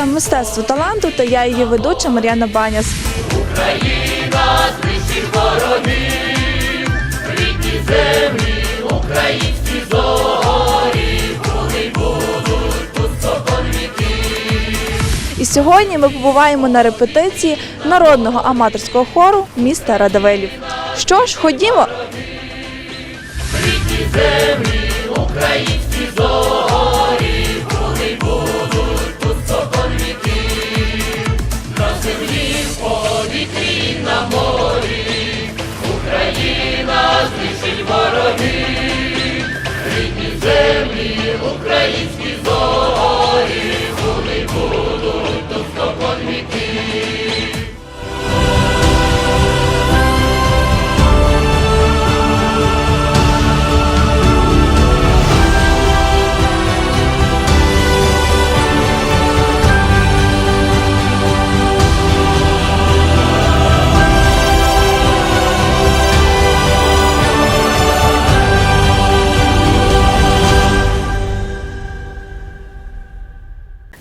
Рубрика Мистецтво таланту та я її ведуча Мар'яна Баняс. І сьогодні ми побуваємо на репетиції народного аматорського хору міста Радивилів. Що ж, ходімо. вороги, рідні землі, українські зорі.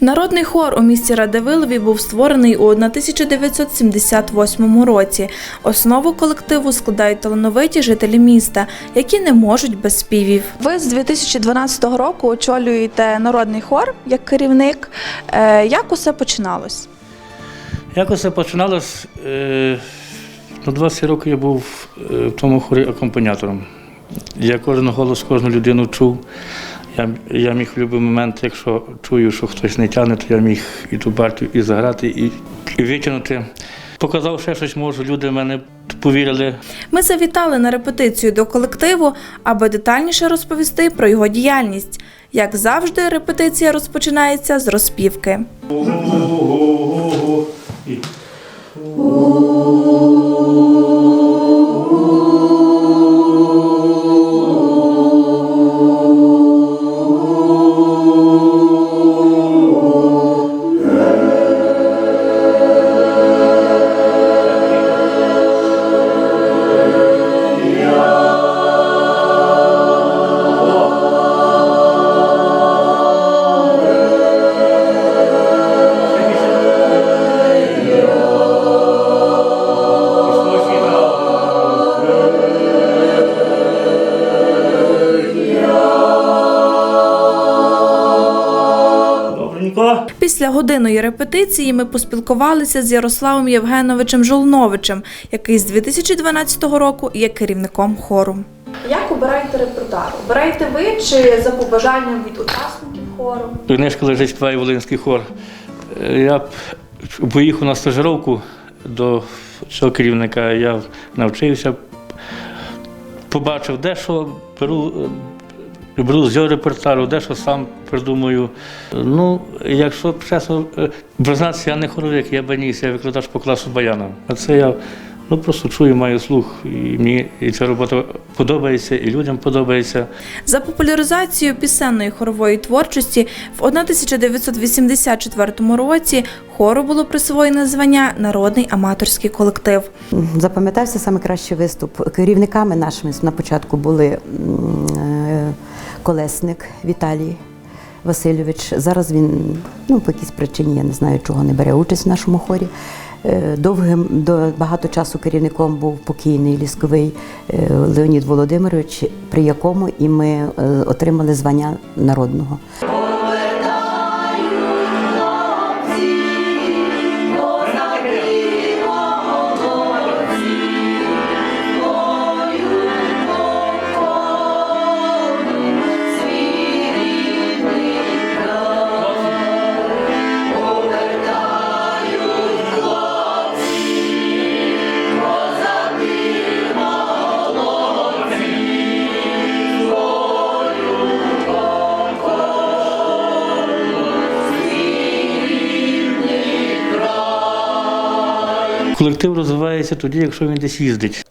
Народний хор у місті Радивилові був створений у 1978 році. Основу колективу складають талановиті жителі міста, які не можуть без співів. Ви з 2012 року очолюєте народний хор як керівник. Е, Як усе починалось? Як усе починалось? Е, На 20 років я був е, в тому хорі акомпаніатором. Я кожен голос, кожну людину чув. Я, я міг в будь-який момент, якщо чую, що хтось не тягне, то я міг і ту партію і заграти, і, і витягнути. Показав ще щось можу, люди в мене повірили. Ми завітали на репетицію до колективу, аби детальніше розповісти про його діяльність. Як завжди, репетиція розпочинається з розпівки. Добренько. Після годинної репетиції ми поспілкувалися з Ярославом Євгеновичем Жолновичем, який з 2012 року є керівником хору. Як обираєте репертуар? Обираєте ви чи за побажанням від учасників хору? Книжка лежить співає Волинський хор. Е, Я поїхав на стажировку до цього керівника, я навчився, побачив дещо, беру, е, беру з його репертуару, дещо сам придумую. Ну, якщо чесно, е, признатися, я не хоровик, я баніс, я викладач по класу баяна. А це я ну, просто чую, маю слух, і мені і ця робота подобається, і людям подобається. За популяризацію пісенної хорової творчості в 1984 році хору було присвоєне звання Народний аматорський колектив. Запам'ятався саме кращий виступ. Керівниками нашими на початку були е, колесник Віталій Васильович. Зараз він ну, по якійсь причині, я не знаю, чого не бере участь в нашому хорі. Е, Довгим до багато часу керівником був покійний лісковий е, Леонід Володимирович, при якому і ми е, отримали звання народного. Колектив розвивається тоді, якщо він десь їздить.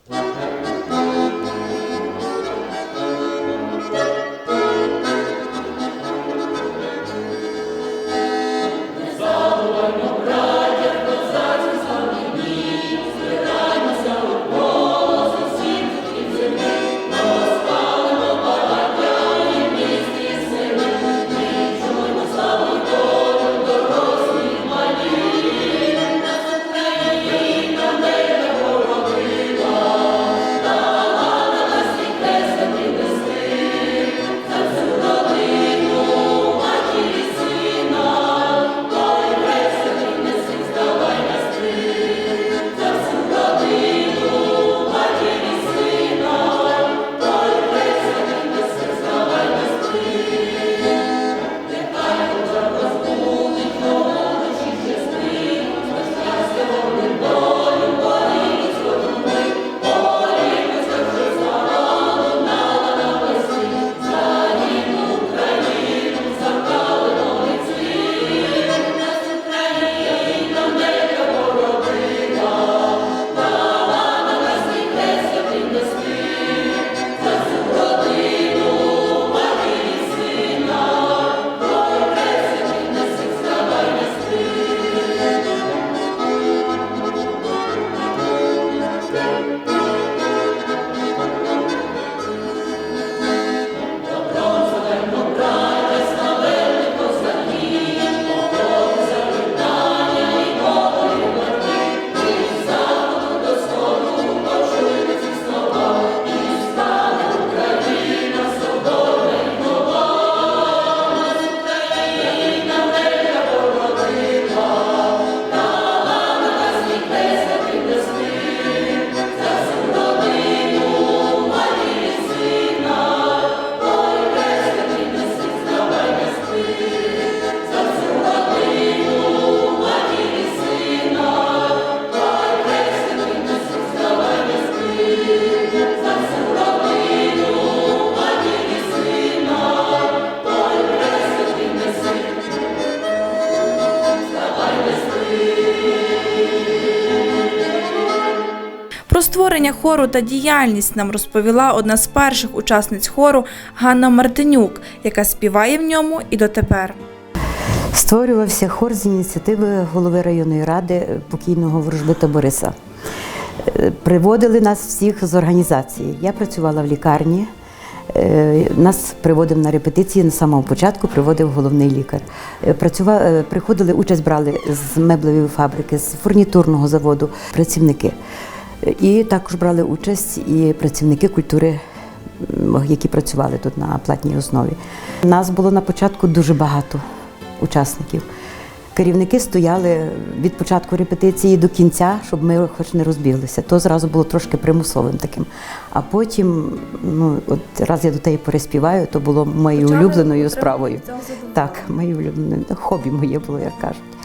Створення хору та діяльність нам розповіла одна з перших учасниць хору Ганна Мартинюк, яка співає в ньому і дотепер. Створювався хор з ініціативи голови районної ради покійного ворожбита Бориса. Е, Приводили нас всіх з організації. Я працювала в лікарні. е, Нас приводив на репетиції на самого початку, приводив головний лікар. Е, Працюва, е, приходили, участь брали з меблевої фабрики, з фурнітурного заводу працівники. І також брали участь і працівники культури які працювали тут на платній основі. Нас було на початку дуже багато учасників. Керівники стояли від початку репетиції до кінця, щоб ми хоч не розбіглися. То зразу було трошки примусовим таким. А потім, ну от раз я до тієї пори співаю, то було моєю Почали улюбленою справою. Так, моє улюблене хобі моє було, як кажуть.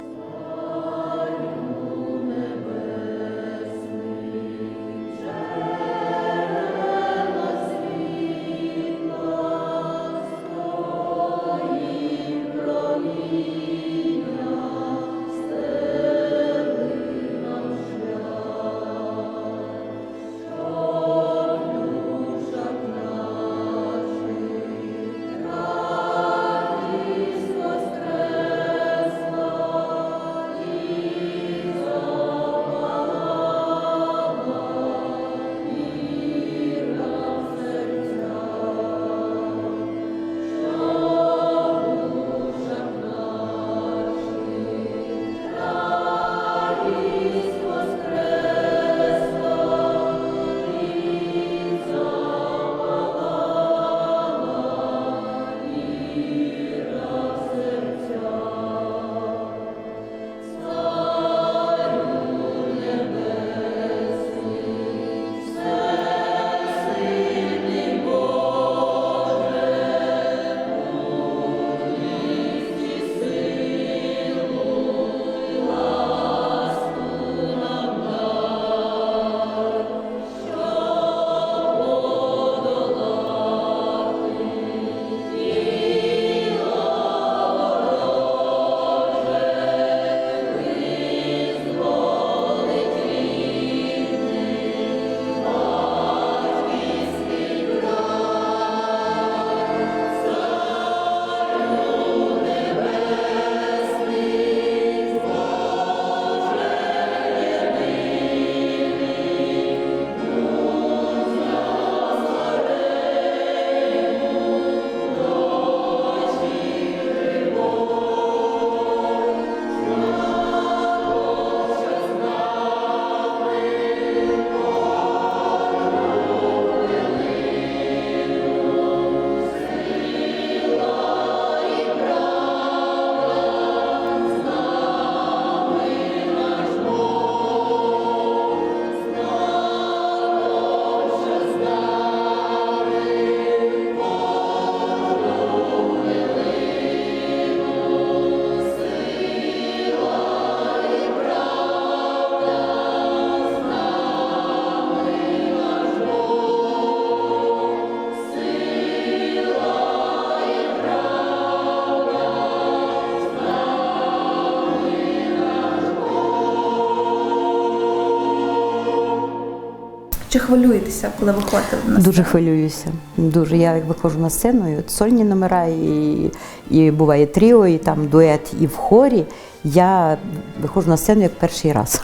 Хвилюєтеся, коли виходите на Дуже хвилююся. Дуже. Я як виходжу на сцену, і от сольні номера, і, і буває тріо, і там дует, і в хорі. Я виходжу на сцену як перший раз.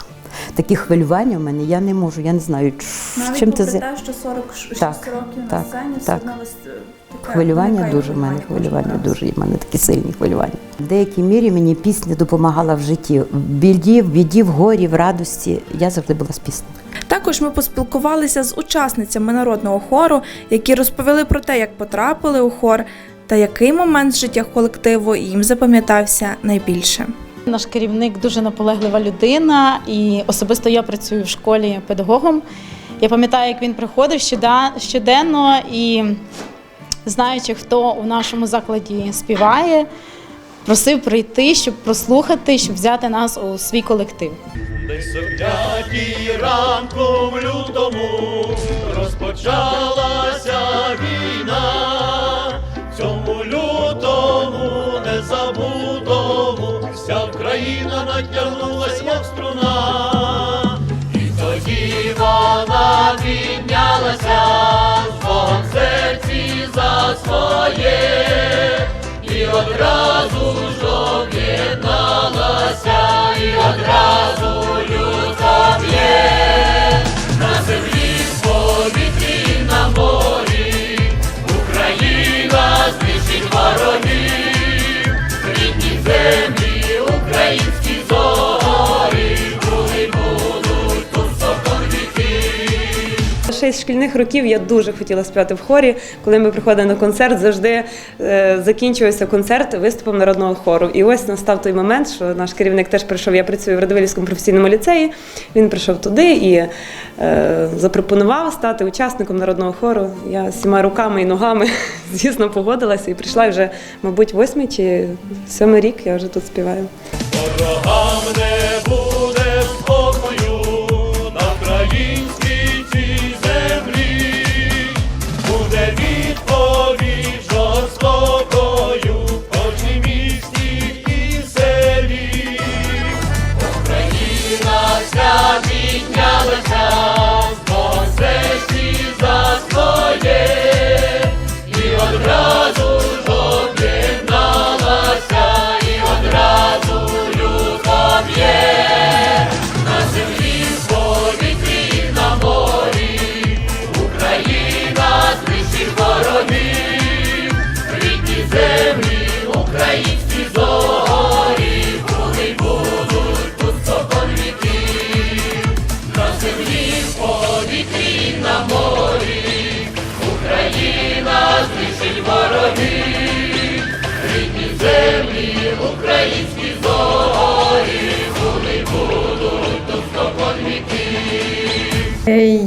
Такі хвилювання в мене я не можу, я не знаю, Навіть чим це попри за те, що 46 Так, років на так, сцені, все одно вас хвилювання дуже в мене хвилювання дуже. В мене такі сильні хвилювання. В деякій мірі мені пісня допомагала в житті. В біді, в біді, в горі, в радості. Я завжди була з піснею. Також ми поспілкувалися з учасницями народного хору, які розповіли про те, як потрапили у хор та який момент з життя колективу їм запам'ятався найбільше. Наш керівник дуже наполеглива людина, і особисто я працюю в школі педагогом. Я пам'ятаю, як він приходив щоденно і, знаючи, хто у нашому закладі співає, просив прийти, щоб прослухати, щоб взяти нас у свій колектив. Десь о п'ятій ранку в лютому розпочалася війна, своє, і одразу ж об'єдналася, і одразу Ще шкільних років я дуже хотіла співати в хорі. Коли ми приходили на концерт, завжди е, закінчувався концерт виступом народного хору. І ось настав той момент, що наш керівник теж прийшов. Я працюю в Радивилівському професійному ліцеї. Він прийшов туди і е, запропонував стати учасником народного хору. Я всіма руками і ногами, звісно, погодилася і прийшла вже, мабуть, восьмий чи сьомий рік я вже тут співаю.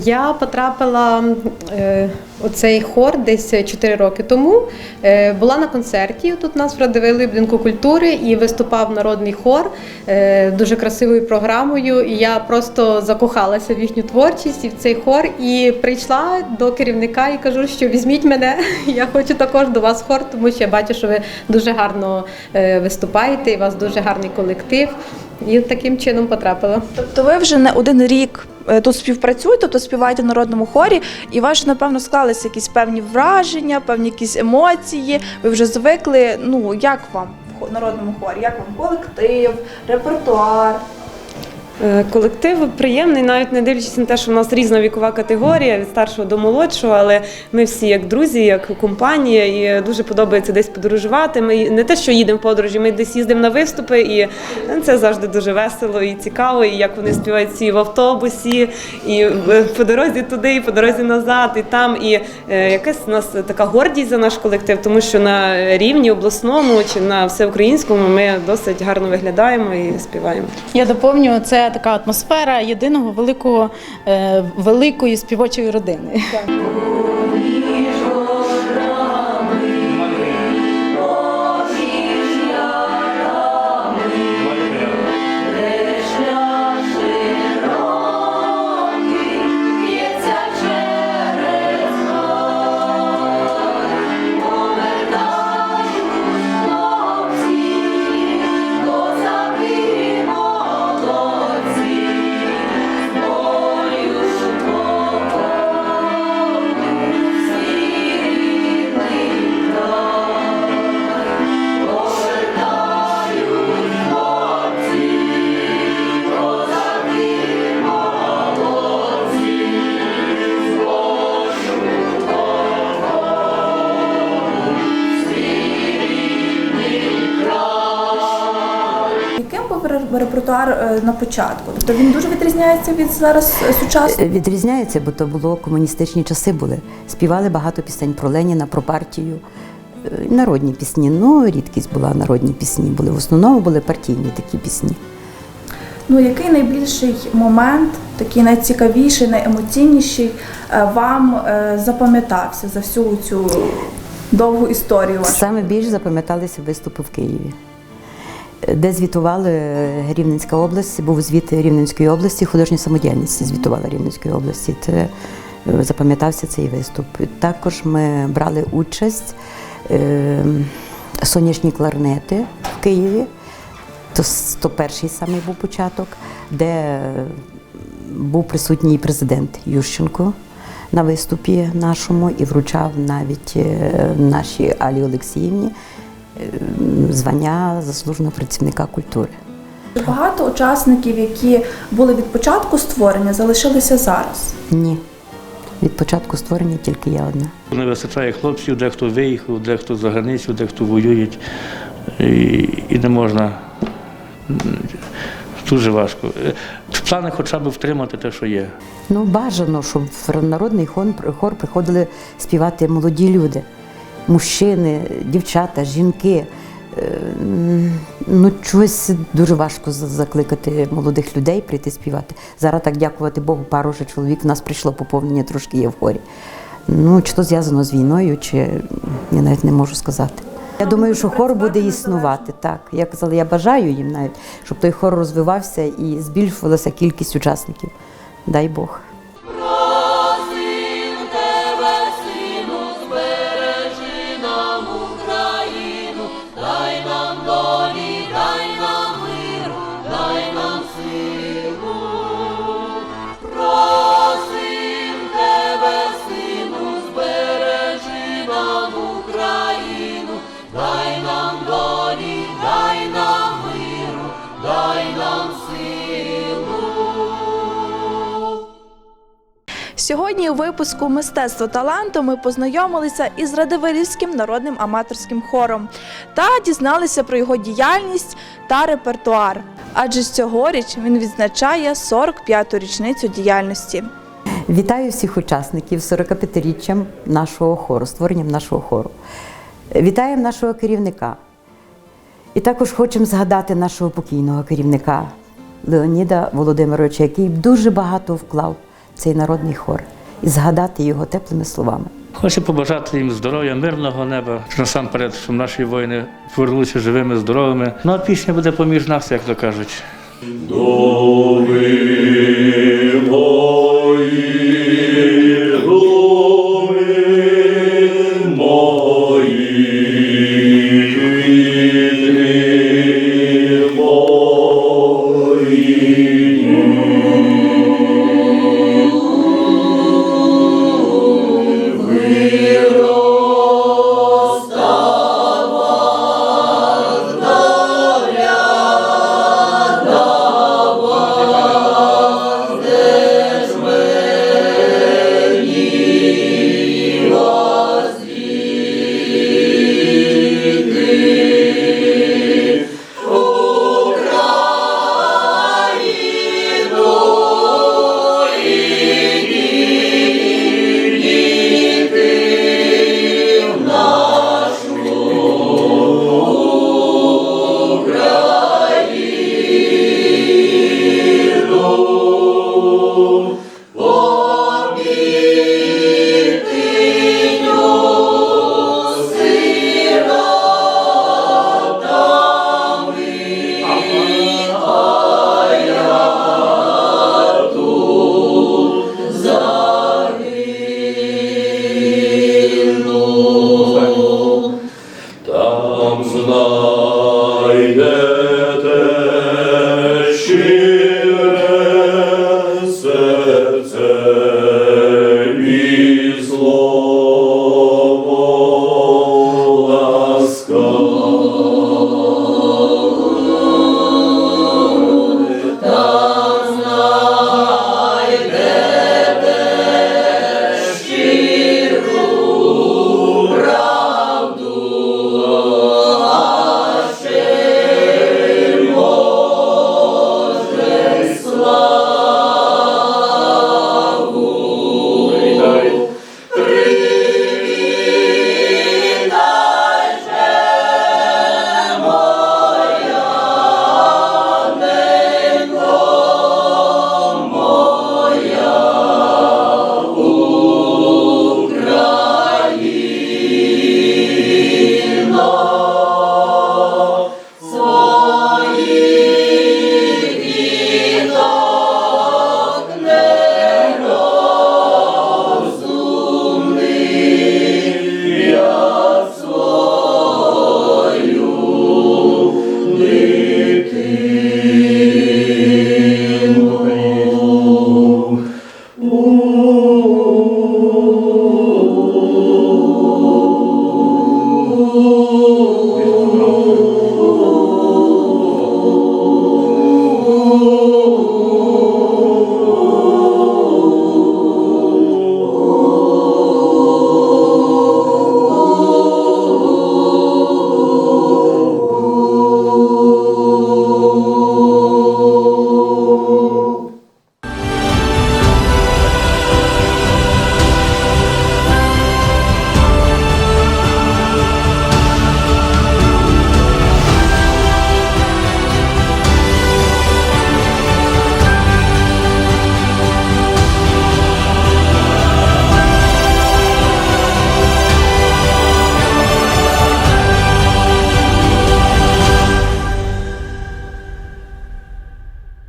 Я потрапила е, у цей хор десь 4 роки тому. Е, Була на концерті тут нас в Радивилі будинку культури і виступав народний хор е, дуже красивою програмою. І я просто закохалася в їхню творчість і в цей хор. І прийшла до керівника і кажу, що візьміть мене. Я хочу також до вас хор, тому що я бачу, що ви дуже гарно е, виступаєте, і у вас дуже гарний колектив. І таким чином потрапила. Тобто ви вже не один рік е, тут співпрацюєте, тобто співаєте в народному хорі, і у напевно, склалися якісь певні враження, певні якісь емоції. Ви вже звикли. Ну як вам в народному хорі? Як вам колектив, репертуар? Е, Колектив приємний, навіть не дивлячись на те, що в нас різна вікова категорія від старшого до молодшого, але ми всі як друзі, як компанія, і дуже подобається десь подорожувати. Ми не те, що їдемо в подорожі, ми десь їздимо на виступи, і це завжди дуже весело і цікаво. І як вони співають всі в автобусі, і по дорозі туди, і по дорозі назад, і там. І е, якась у нас така гордість за наш колектив, тому що на рівні обласному чи на всеукраїнському ми досить гарно виглядаємо і співаємо. Я доповню, це така атмосфера єдиного великого е, великої співочої родини. Ре- е, на початку? Тобто він дуже відрізняється від зараз е, сучасного? Відрізняється, бо то було комуністичні часи були. Співали багато пісень про Леніна, про партію. Е, Народні пісні. Ну, рідкість була народні пісні. Були в основному були партійні такі пісні. Ну який найбільший момент, такий найцікавіший, найемоційніший е, вам е, запам'ятався за всю цю довгу історію вашу? Саме більш запам'яталися виступи в Києві, де звітували Рівненська область, був звіт Рівненської області, художня самодіяльність звітувала Рівненської області. Це е, запам'ятався цей виступ. Також ми брали участь е, сонячні кларнети в Києві. То, то перший самий був початок, де е, був присутній президент Ющенко. на виступі нашому і вручав навіть нашій Алі Олексіївні звання заслуженого працівника культури. Багато учасників, які були від початку створення, залишилися зараз. Ні. Від початку створення тільки я одна. Не вистачає хлопців, дехто виїхав, дехто за границю, дехто воюють. І, і не можна. Дуже важко. Е, Плани хоча б втримати те, що є. Ну, бажано, щоб в народний хор, хор приходили співати молоді люди, мужчини, дівчата, жінки. Е, Ну, чогось дуже важко закликати молодих людей прийти співати. Зараз так дякувати Богу, пару вже чоловік в нас прийшло поповнення, трошки є в хорі. Ну, чи то зв'язано з війною, чи я навіть не можу сказати. Я думаю, що хор буде існувати. Так, я казала, я бажаю їм навіть, щоб той хор розвивався і збільшувалася кількість учасників. Дай Бог. Сьогодні у випуску Мистецтво таланту ми познайомилися із Радивилівським народним аматорським хором та дізналися про його діяльність та репертуар. Адже цьогоріч він відзначає 45-ту річницю діяльності. Вітаю всіх учасників 45-річчям нашого хору, створенням нашого хору. Вітаємо нашого керівника. І також хочемо згадати нашого покійного керівника Леоніда Володимировича, який дуже багато вклав цей народний хор, і згадати його теплими словами. Хочу побажати їм здоров'я, мирного неба. Насамперед, щоб наші воїни повернулися живими, здоровими. Ну а пісня буде поміж нас, як то кажуть. Доми